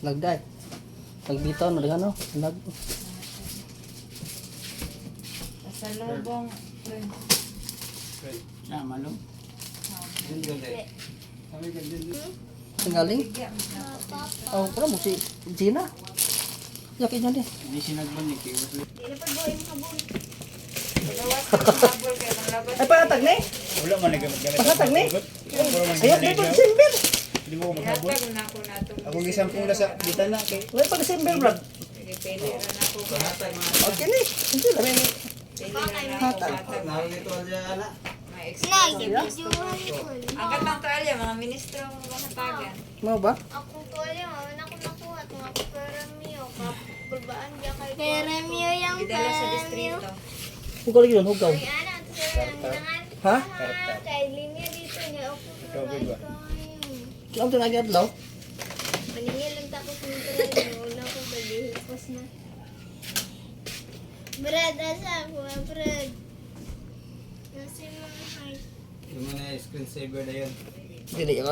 Lagday. Nagbitaw na ano? Nag Sa lubong. Na, malong. Ang galing. Oh, pero mo si Gina. Yakin niya din. Hindi sinagbalik eh. Ng bubble kaya ng labas. Ay, pangatag ni. Wala man nagamit-gamit. Pangatag ni. Ayun, di pa December. Hindi mo maghabol. Ihatag na ako na itong Ako gisang pula sa dita na kay. Wala pa December, bro. Pili rin ako. Okay ni. Hindi lang. Pili rin ako. Hatag. May exclusive. Ang katang tuwalya, mga ministro ang mahatagan. Mo ba? Ako po alam, wala ko nakuha. Kung ako pera miyo, kapulbaan diya kay Pera miyo yung Idala sa distrito. Hugaw lagi doon, hugaw. Ito. Ha? Ah, kay linya dito niya. Ako Saan tinagi adlaw? Maningil lang tapos nito lang. Wala ko balihipos na. Brad, asa ako, ah, Brad. Nasi mga height. Yung mga screensaver na yun. Dili ka